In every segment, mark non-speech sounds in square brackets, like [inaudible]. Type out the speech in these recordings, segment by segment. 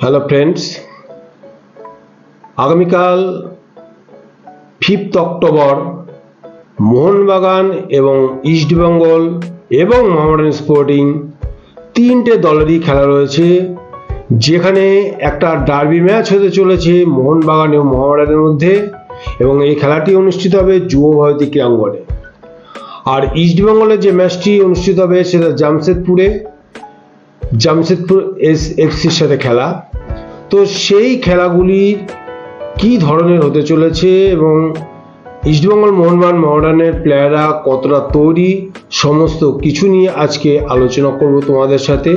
Hello friends আগামীকাল fifth October Mohun Bagan এবং ইস্টবেঙ্গল এবং মোহামেডান স্পোর্টিং তিনটে দলেরই খেলা রয়েছে, যেখানে একটা ডার্বি ম্যাচ হতে চলেছে মোহনবাগান এবং মোহামেডানের মধ্যে এবং এই খেলাটি অনুষ্ঠিত হবে যুব ভারতী ক্রীড়াঙ্গনে। আর ইস্টবেঙ্গলের যে ম্যাচটি অনুষ্ঠিত হবে সেটা জামশেদপুরে জামশেদপুর এস এফসির সাথে খেলা। তো সেই খেলাগুলি কি ধরনের হতে চলেছে এবং ইস্টবেঙ্গল মোহনবাগান মডার্নের প্লেয়াররা কতটা তৈরি, সমস্ত কিছু নিয়ে আজকে আলোচনা করব তোমাদের সাথে।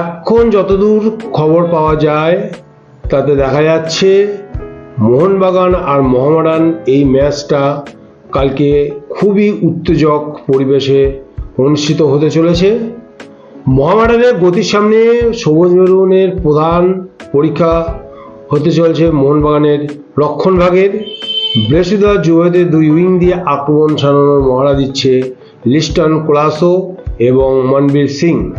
এখন যতদূর খবর পাওয়া যায়, তাতে দেখা যাচ্ছে, মোহনবাগান আর মোহামেডান এই ম্যাচটা কালকে খুবই উত্তেজক পরিবেশে অনুষ্ঠিত হতে চলেছে। মোহামেডানের গতির সামনে সবুজ মেরুনের প্রধান পরীক্ষা হতে চলছে মোহনবাগানের রক্ষণভাগের বৃহস্পতিবার যুবদের দুই উইং দিয়ে আক্রমণ সারানোর মহড়া দিচ্ছে লিস্টন কোলাসো এবং মনবীর সিং।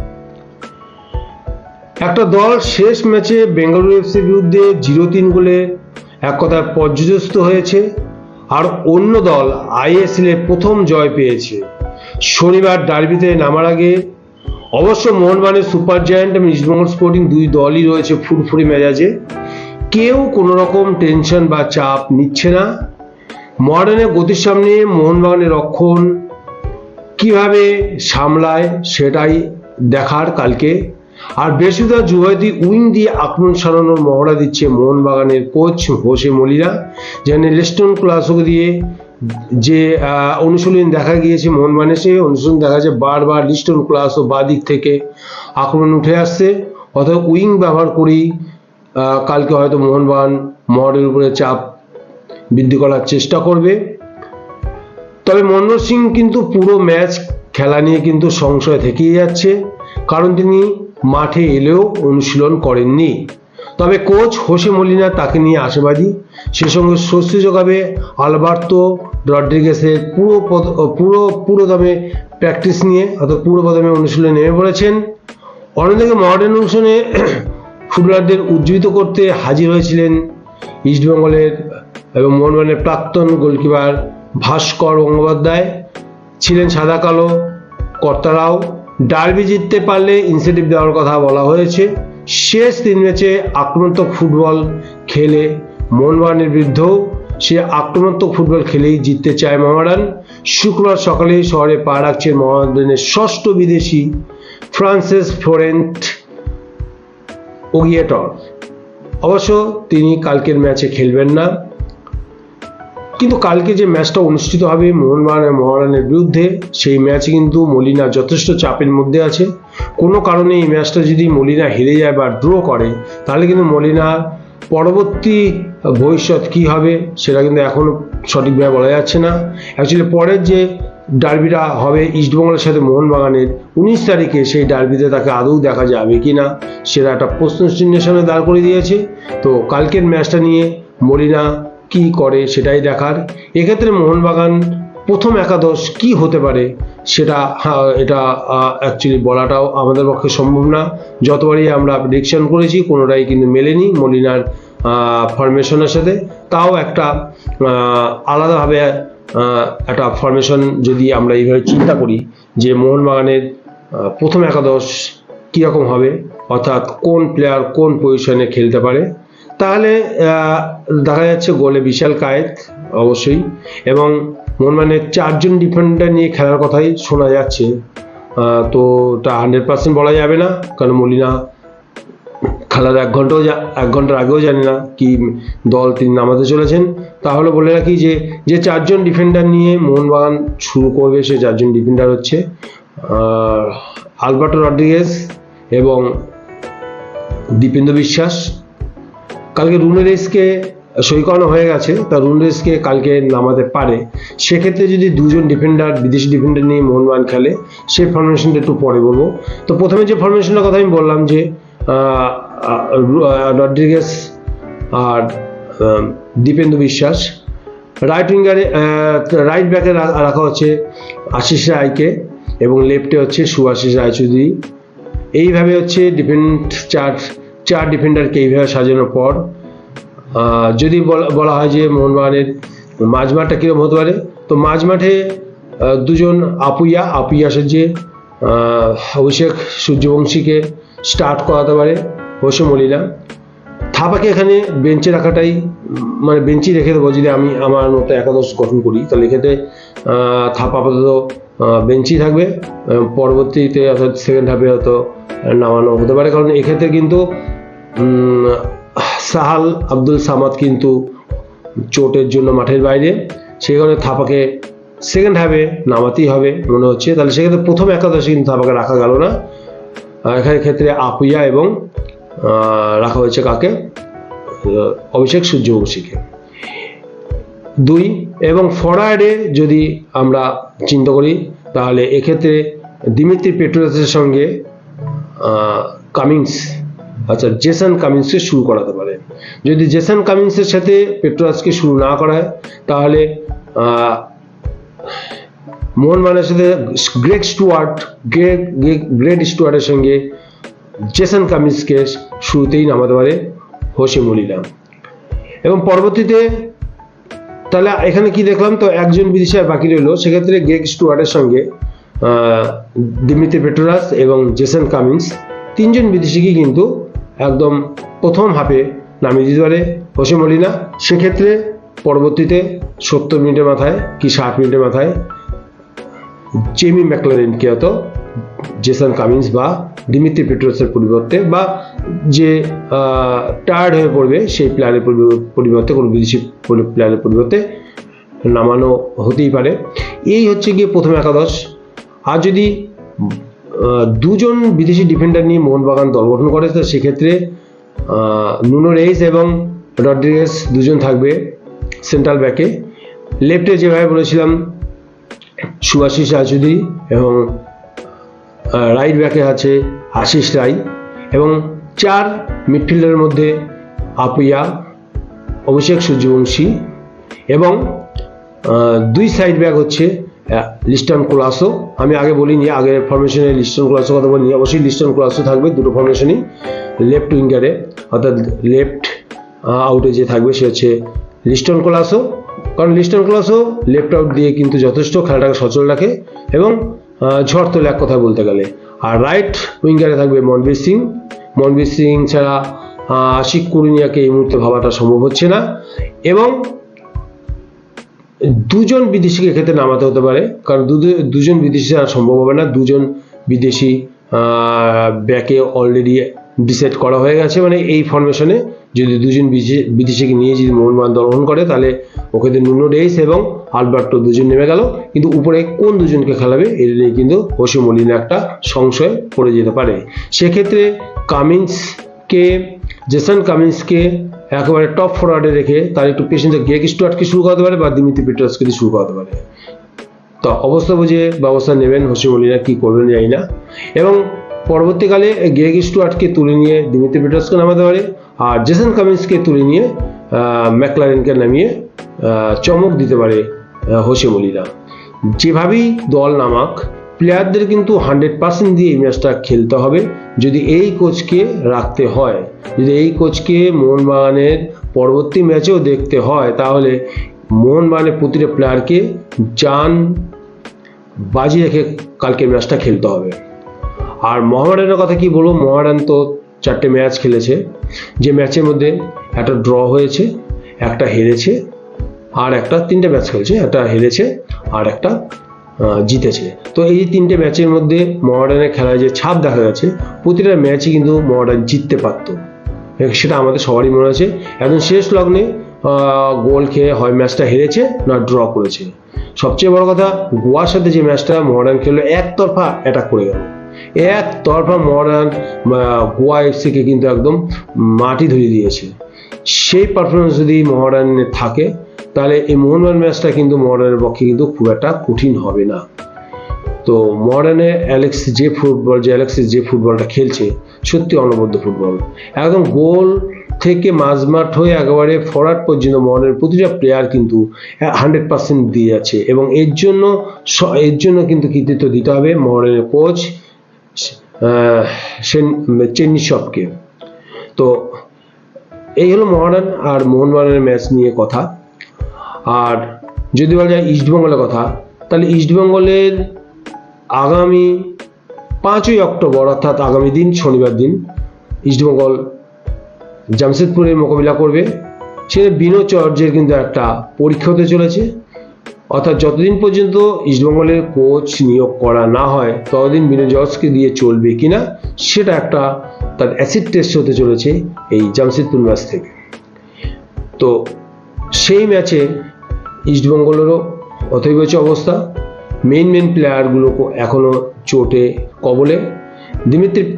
একটা দল শেষ ম্যাচে বেঙ্গালুরু এফসির বিরুদ্ধে জিরো তিন গোলে এক কথায় পর্যদস্ত হয়েছে। আর অন্য দল আইএসএল প্রথম জয় পেয়েছে। শনিবার ডার্বিতে নামার আগে অবশ্য মোহনবাগানের সুপার জায়ান্ট এবং ইস্টবেঙ্গল স্পোর্টিং দুই দলই রয়েছে ফুরফুরি মেজাজে। কেউ কোনো রকম টেনশন বা চাপ নিচ্ছে না। মডার্নের গতির সামনে মোহনবাগানের রক্ষণ কীভাবে সামলায় সেটাই দেখার কালকে। আর বৃহস্পতিবার যুবতী উইং দিয়ে আক্রমণ সারানোর মহড়া দিচ্ছে মোহনবাগানের কোচ হোসে মলিরা যেখানে লেস্টন ক্লাসকে দিয়ে যে অনুশীলন দেখা গিয়েছে মোহনবাগানে সেই অনুশীলন দেখা যাচ্ছে বারবার লিস্টন ক্লাস ও বা দিক থেকে আক্রমণ উঠে আসছে। অথবা উইং ব্যবহার আহ, কালকে হয়তো মোহনবাগান মহড়ের উপরে চাপ বৃদ্ধি করার চেষ্টা করবে। তবে মনমোহন সিং কিন্তু পুরো ম্যাচ খেলা নিয়ে কিন্তু সংশয় থেকেই যাচ্ছে। কারণ তিনি মাঠে এলেও অনুশীলন করেননি। তবে কোচ হোসে মলিনা তাকে নিয়ে আশাবাদী। সে সঙ্গে স্বস্তি যোগাবে আলবার্তো রড্রিগেসের পুরো পুরো পুরো দমে প্র্যাকটিস নিয়ে, অর্থাৎ পুরো পদমে অনুশীলনে নেমে পড়েছেন। অন্যদিকে মডার্ন অনুশীলনে [clears throat] ফুটবলারদের উজ্জীবিত করতে হাজির হয়েছিলেন ইস্টবেঙ্গলের এবং মোহনবাগানের প্রাক্তন গোলকিপার ভাস্কর গঙ্গোপাধ্যায়। ছিলেন সাদা কালো কর্তারাও ডার্বি জিততে পারলে ইনসেন্টিভ দেওয়ার কথা বলা হয়েছে। শেষ তিন ম্যাচে আক্রমণাত্মক ফুটবল খেলে মোহনবাগানের বিরুদ্ধেও সে আক্রমণাত্মক ফুটবল খেলেই জিততে চায় মোহামেডান শুক্রবার সকালে শহরে পা রাখছেন মোহামেডানের ষষ্ঠ বিদেশি ফ্রান্সিস ফ্লোরেন্ট ওগিয়েটর। অবশ্য তিনি কালকের ম্যাচে খেলবেন না। কিন্তু কালকে যে ম্যাচটা অনুষ্ঠিত হবে মোহনবাগান মোহনবাগানের বিরুদ্ধে, সেই ম্যাচে কিন্তু মলিনা যথেষ্ট চাপের মধ্যে আছে। কোনো কারণে এই ম্যাচটা যদি মলিনা হেরে যায় বা ড্র করে, তাহলে কিন্তু মলিনা পরবর্তী ভবিষ্যৎ কি হবে, সেটা কিন্তু এখনও সঠিকভাবে বলা যাচ্ছে না। অ্যাকচুয়ালি পরের যে ডার্বিটা হবে ইস্টবেঙ্গলের সাথে মোহনবাগানের উনিশ তারিখে, সেই ডার্বিতে তাকে আদৌ দেখা যাবে কি না, সেটা একটা প্রশ্ন চিহ্নের সামনে দাঁড় করে দিয়েছে। তো কালকের ম্যাচটা নিয়ে মলিনা কি করে সেটাই দেখার। এক্ষেত্রে মোহনবাগান প্রথম একাদশ কি হতে পারে সেটা এটা অ্যাকচুয়ালি বলাটাও আমাদের পক্ষে সম্ভব না। যতবারই আমরা প্রেডিকশন করেছি, কোনোটাই কিন্তু মেলেনি মলিনার ফরমেশনের সাথে। তাও একটা আলাদাভাবে একটা ফরমেশন যদি আমরা এইভাবে চিন্তা করি যে মোহনবাগানের প্রথম একাদশ কীরকম হবে, অর্থাৎ কোন প্লেয়ার কোন পজিশনে খেলতে পারে তাহলে দেখা যাচ্ছে গোলে বিশাল কায়েত, অবশ্যই। এবং মোহনবাগানের চারজন ডিফেন্ডার নিয়ে খেলার কথাই শোনা যাচ্ছে। তো তা হান্ড্রেড পার্সেন্ট বলা যাবে না, কারণ মলিনা খেলার এক ঘন্টাও এক ঘণ্টার আগেও জানি না কি দল তিনি নামাতে চলেছেন। তাহলে বলে রাখি যে যে চারজন ডিফেন্ডার নিয়ে মোহনবাগান শুরু করবে, সে চারজন ডিফেন্ডার হচ্ছে আলবার্টো রড্রিগেজ এবং দীপেন্দ্র বিশ্বাস। কালকে রুনেরেসকে সই করানো হয়ে গেছে, তা রুনেরেসকে কালকে নামাতে পারে। সেক্ষেত্রে যদি দুজন ডিফেন্ডার বিদেশি ডিফেন্ডার নিয়ে মোহনবাগান খেলে সেই ফরমেশনটা একটু পরে বলব। তো প্রথমে যে ফরমেশনটার কথা আমি বললাম যে রড্রিগেস আর দীপেন্দু বিশ্বাস রাইট উইঙ্গারে রাইট ব্যাকে রাখা হচ্ছে আশিস রায়কে এবং লেফটে হচ্ছে সুভাশিস রায়চৌধুরী। এইভাবে হচ্ছে ডিফেন্ড চার চার ডিফেন্ডারকে এইভাবে সাজানোর পর যদি বলা- হয় যে মোহনবাগানের মাঝমাঠটা কীরকম হতে পারে তো মাঝমাঠে দুজন আপুইয়া আপুইয়া আহ, অভিষেক সূর্যবংশীকে স্টার্ট করাতে পারে হোসে থাপাকে এখানে বেঞ্চে রাখাটাই মানে বেঞ্চে রেখে দেবো যদি আমি আমার মতো একাদশ গঠন করি তাহলে এক্ষেত্রে থাপা আপাতত বেঞ্চই থাকবে পরবর্তীতে অর্থাৎ সেকেন্ড হাফে হয়তো নামানো হতে পারে কারণ এক্ষেত্রে কিন্তু সাহাল আব্দুল সামাদ কিন্তু চোটের জন্য মাঠের বাইরে। সেই কারণে থাপাকে সেকেন্ড হাফে নামাতেই হবে মনে হচ্ছে। তাহলে সেক্ষেত্রে প্রথম একাদশে কিন্তু থাপাকে রাখা গেল না। এখানে ক্ষেত্রে আপুইয়া এবং রাখা হয়েছে কাকে? অভিষেক সূর্যবংশীকে। দুই, এবং ফরওয়ার্ডে যদি আমরা চিন্তা করি, তাহলে এক্ষেত্রে দিমিত্রি পেট্রোসের সঙ্গে কামিংস আচ্ছা জেসন কামিংসকে শুরু করাতে পারে। যদি জেসন কামিংসের সাথে পেট্রোয়াসকে শুরু না করায় তাহলে মোহনবাগানের সাথে গ্রেট স্টুয়ার্ট গ্রেট গ্রেট স্টুয়ার্টের সঙ্গে জেসন কামিন্সকে শুরুতেই নামাতে পারে হোসে মলিনা এবং পরবর্তীতে, তাহলে এখানে কি দেখলাম, তো একজন বিদেশি আর বাকি রইল, সেক্ষেত্রে গ্রেগ স্টুয়ার্টের সঙ্গে দিমিত্রি পেট্রোরাস এবং জেসন কামিন্স, তিনজন বিদেশিকে কিন্তু একদম প্রথম হাফে নামিয়ে দিতে পারে হোসে মলিনা সেক্ষেত্রে পরবর্তীতে সত্তর মিনিটের মাথায় কি ষাট মিনিটের মাথায় জেমি ম্যাকলারেনকে হয়তো জেসন কামিন্স বা দিমিত্রি পেট্রোসের পরিবর্তে বা যে টায়ার্ড হয়ে পড়বে সেই প্লেয়ারের পরিব- পরিবর্তে, কোনো বিদেশি প্লেয়ারের পরিবর্তে নামানো হতেই পারে। এই হচ্ছে গিয়ে প্রথম একাদশ। আর যদি দুজন বিদেশি ডিফেন্ডার নিয়ে মোহনবাগান দল গঠন করে, তো সেক্ষেত্রে নুনো রেইস এবং রড্রিগেস দুজন থাকবে সেন্ট্রাল ব্যাকে লেফটে যেভাবে বলেছিলাম সুভাশিস রায়চৌধুরী এবং রাইট ব্যাকে আছে আশিস রায় এবং চার মিডফিল্ডারের মধ্যে আপুইয়া, অভিষেক সূর্যবংশী এবং দুই সাইড ব্যাক হচ্ছে আহ, লিস্টন কোলাসো আমি আগে বলিনি আগের ফরমেশনে লিস্টন কোলাসো কথা বলিনি অবশ্যই লিস্টন ক্লাসও থাকবে দুটো ফরমেশনই লেফট উইঙ্গারে অর্থাৎ লেফট আউটে যে থাকবে সে হচ্ছে লিস্টন ক্লাসও কারণ লিস্টন ক্লাসও লেফট আউট দিয়ে কিন্তু যথেষ্ট খেলাটাকে সচল রাখে এবং ঝড় তোলে এক কথা বলতে গেলে। আর রাইট উইঙ্গারে থাকবে মনবীর সিং। মনবীর সিং ছাড়া আশিক কুরুনিয়াকে এই মুহূর্তে ভাবাটা সম্ভব হচ্ছে না। এবং দুজন বিদেশিকে ক্ষেত্রে নামাতে হতে পারে, কারণ দুজন বিদেশি ছাড়া সম্ভব হবে না। দুজন বিদেশি ব্যাকে অলরেডি ডিসাইড করা হয়ে গেছে। মানে এই ফরমেশনে যদি দুজন বিদেশি- বিদেশিকে নিয়ে যদি মোহনবাগান দল গ্রহণ করে, তাহলে ওখানে নুনো ডেইস এবং আলবার্টো দুজন নেমে গেল। কিন্তু উপরে কোন দুজনকে খেলাবে, এটা নিয়ে কিন্তু হোসে মলিনা একটা সংশয় পড়ে যেতে পারে। সেক্ষেত্রে কামিন্সকে, জেসন কামিন্সকে একেবারে টপ ফরওয়ার্ডে রেখে তার একটু পেছনে গেগ স্টুয়ার্টকে শুরু করাতে পারে বা দিমিত্রি পেট্রাসকে দিয়ে শুরু করাতে পারে? তো অবস্থা বুঝে ব্যবস্থা নেবেন হোসে মলিনা কি করবেন জানি না। এবং পরবর্তীকালে গেগ স্টুয়ার্টকে তুলে নিয়ে দিমিত্রি পেট্রাসকে নামাতে পারে আর জেসন কামিন্সকে তুলে নিয়ে ম্যাকলারেনকে নামিয়ে চমক দিতে পারে আহ, হোসে যেভাবেই দল নামাক প্লেয়ারদের কিন্তু হান্ড্রেড পার্সেন্ট দিয়ে এই ম্যাচটা খেলতে হবে। যদি এই কোচকে রাখতে হয়, যদি এই কোচকে মোহনবাগানের পরবর্তী ম্যাচেও দেখতে হয়, তাহলে মোহনবাগানের প্রতিটা প্লেয়ারকে যান বাজি রেখে কালকে ম্যাচটা খেলতে হবে। আর মহামেডানের কথা কি বলব? মহারান তো চারটে ম্যাচ খেলেছে। যে ম্যাচের মধ্যে একটা ড্র হয়েছে, একটা হেরেছে, আর একটা তিনটে ম্যাচ খেলেছে, একটা হেরেছে, আর একটা জিতেছে। তো এই তিনটে ম্যাচের মধ্যে মহামেডানের খেলায় যে ছাপ দেখা গেছে প্রতিটা ম্যাচই কিন্তু মহামেডান জিততে পারতো। সেটা আমাদের সবারই মনে আছে। একদম শেষ লগ্নে গোল খেয়ে হয় ম্যাচটা হেরেছে না ড্র করেছে। সবচেয়ে বড় কথা, গোয়ার সাথে যে ম্যাচটা মহারান খেললো, একতরফা অ্যাটাক করে গেল। একতরফা মহারান গোয়া এফসিকে কিন্তু একদম মাটি ধরিয়ে দিয়েছে। সেই পারফরমেন্স যদি মহারানের থাকে তাহলে এই মোহনবাগান ম্যাচটা কিন্তু মহারানের পক্ষে কিন্তু খুব একটা কঠিন হবে না। তো মডার্নে অ্যালেক্স যে ফুটবল, যে অ্যালেক্সিস যে ফুটবলটা খেলছে, সত্যি অনবদ্য ফুটবল। একদম গোল থেকে মাঝমাঠ হয়ে একেবারে ফরওয়ার্ড পর্যন্ত মনের প্রতিটা প্লেয়ার কিন্তু হান্ড্রেড পার্সেন্ট দিয়ে যাচ্ছে এবং এর জন্য এর জন্য কিন্তু কৃতিত্ব দিতে হবে মহরের কোচ সেন চেন্নিসবকে তো এই হলো মহারান আর মোহনবাগানের ম্যাচ নিয়ে কথা। আর যদি বলা যায় ইস্টবেঙ্গলের কথা, তাহলে ইস্টবেঙ্গলের আগামী পাঁচই অক্টোবর অর্থাৎ আগামী দিন, শনিবার দিন ইস্টবেঙ্গল জামশেদপুরের মোকাবিলা করবে। সেখানে বিনো চর্যের কিন্তু একটা পরীক্ষা হতে চলেছে। অর্থাৎ যতদিন পর্যন্ত ইস্টবেঙ্গলের কোচ নিয়োগ করা না হয়, ততদিন বিনো জর্জকে দিয়ে চলবে কিনা, সেটা একটা তার অ্যাসিড টেস্ট হতে চলেছে এই জামশেদপুর ম্যাচ থেকে। তো সেই ম্যাচে ইস্টবেঙ্গলেরও হচ্ছে অবস্থা। মেইন মেইন প্লেয়ারগুলো এখনও চোটে কবলে। দিমিত্রি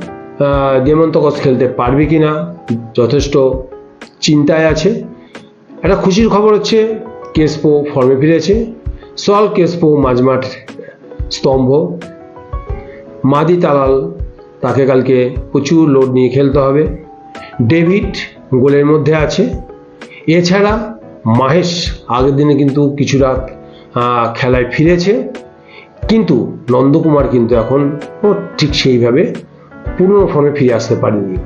দেমন্তকস খেলতে পারবে কি না যথেষ্ট চিন্তায় আছে। একটা খুশির খবর হচ্ছে, কেসপো ফর্মে ফিরেছে। সল কেসপো মাঝমাঠ স্তম্ভ। মাদি তালাল তাকে কালকে প্রচুর লোড নিয়ে খেলতে হবে। ডেভিড গোলের মধ্যে আছে। এছাড়া মাহেশ আগের দিনে কিন্তু কিছুটা খেলায় ফিরেছে। কিন্তু নন্দকুমার কিন্তু এখন ঠিক সেইভাবে পুরনো ফর্মে ফিরে আসতে পারেনি।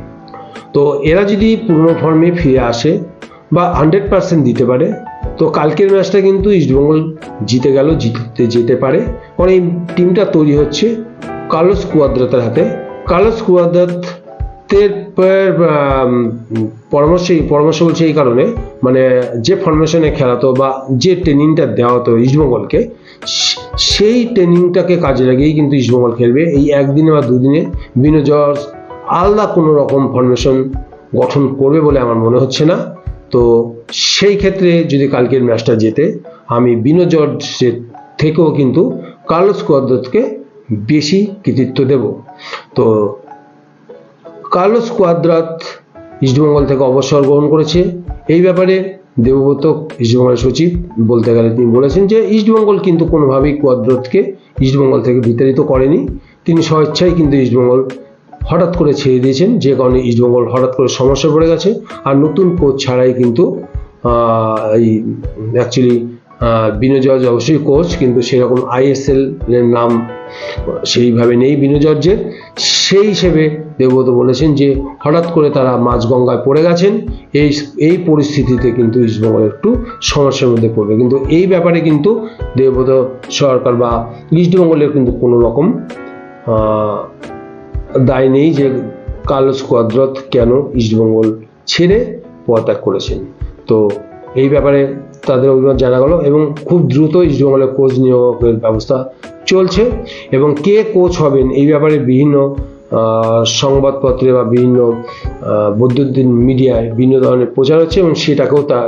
তো এরা যদি পুরনো ফর্মে ফিরে আসে বা হান্ড্রেড পার্সেন্ট দিতে পারে, তো কালকের ম্যাচটা কিন্তু ইস্টবেঙ্গল জিতে গেল, জিততে যেতে পারে। কারণ এই টিমটা তৈরি হচ্ছে কার্লোস কুয়াদ্রাতের হাতে। কার্লোস কুয়াদ্রাতের পরামর্শ পরামর্শ বলছে এই কারণে মানে যে ফরমেশনে খেলাতো বা যে ট্রেনিংটা দেওয়া হতো ইস্টবেঙ্গলকে সেই ট্রেনিংটাকে কাজে লাগিয়েই কিন্তু ইস্টবেঙ্গল খেলবে। এই একদিনে বা দুদিনে বিনো জর্জ আলাদা কোনো রকম ফরমেশন গঠন করবে বলে আমার মনে হচ্ছে না। তো সেই ক্ষেত্রে যদি কালকের ম্যাচটা জেতে, আমি বিনো জর্জের থেকেও কিন্তু কার্লোস কোয়াদ্রাতকে বেশি কৃতিত্ব দেব। তো কার্লোস কোয়াদ্রাত ইস্টবেঙ্গল থেকে অবসর গ্রহণ করেছে। এই ব্যাপারে দেবব্রত ইস্টবেঙ্গলের সচিব বলতে গেলে তিনি বলেছেন যে ইস্টবেঙ্গল কিন্তু কোনোভাবেই কোয়াদ্রাতকে ইস্টবেঙ্গল থেকে বিতাড়িত করেনি। তিনি স্বেচ্ছায় কিন্তু ইস্টবেঙ্গল হঠাৎ করে ছেড়ে দিয়েছেন, যে কারণে ইস্টবেঙ্গল হঠাৎ করে সমস্যা পড়ে গেছে। আর নতুন কোচ ছাড়াই কিন্তু এই অ্যাকচুয়ালি বিনো জর্জ অবশ্যই কোচ, কিন্তু সেরকম আইএসএল এর নাম সেইভাবে নেই বিনো জর্জের। সেই হিসেবে দেবব্রত বলেছেন যে হঠাৎ করে তারা মাঝগঙ্গায় পড়ে গেছেন, এই এই পরিস্থিতিতে কিন্তু ইস্টবেঙ্গল একটু সমস্যার মধ্যে পড়বে। কিন্তু এই ব্যাপারে কিন্তু দেবব্রত সরকার বা ইস্টবেঙ্গলের কিন্তু কোনো রকম দায় নেই যে কার্লোস কোয়াদ্রত কেন ইস্টবেঙ্গল ছেড়ে পদত্যাগ করেছেন। তো এই ব্যাপারে তাদের অভিমত জানা গেল এবং খুব দ্রুত ইস্টবেঙ্গলের কোচ নিয়োগের ব্যবস্থা চলছে এবং কে কোচ হবেন এই ব্যাপারে বিভিন্ন সংবাদপত্রে বা বিভিন্ন বৈদ্যুতিন মিডিয়ায় বিভিন্ন ধরনের প্রচার হচ্ছে এবং সেটাকেও তা,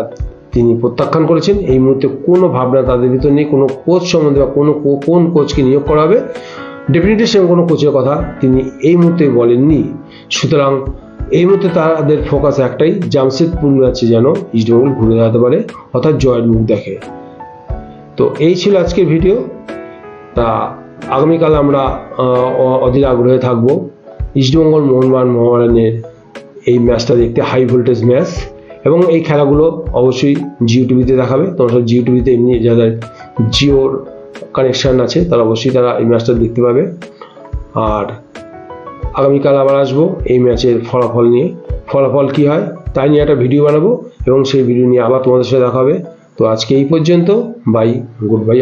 তিনি প্রত্যাখ্যান করেছেন। এই মুহূর্তে কোনো ভাবনা তাদের ভিতর নেই। কোনো কোচ সম্বন্ধে বা কোনো কোন কোচকে নিয়োগ করা হবে ডেফিনেটলি সেরকম কোনো কোচের কথা তিনি এই মুহূর্তে বলেননি। সুতরাং এই মুহূর্তে তাদের ফোকাস একটাই, জামশেদপুর ম্যাচে যেন ইস্টবেঙ্গল ঘুরে দাঁড়াতে পারে, অর্থাৎ জয়ের মুখ দেখে। তো এই ছিল আজকের ভিডিও তা আগামীকাল আমরা অধীর আগ্রহে থাকব। ইস্টবেঙ্গল মোহনবাগান মোহনবাগানের এই ম্যাচটা দেখতে হাই ভোল্টেজ ম্যাচ এবং এই খেলাগুলো অবশ্যই জিও টিভিতে দেখাবে। তোমরা সব জিও টিভিতে এমনি যাদের জিওর কানেকশান আছে, তারা অবশ্যই তারা এই ম্যাচটা দেখতে পাবে। আর আগামীকাল আবার আসব এই ম্যাচের ফলাফল নিয়ে। ফলাফল কি হয়, তাই নিয়ে একটা ভিডিও বানাবো। এবং সেই ভিডিও নিয়ে আবার তোমাদের সাথে দেখা হবে। তো আজকে এই পর্যন্ত বাই গুড বাই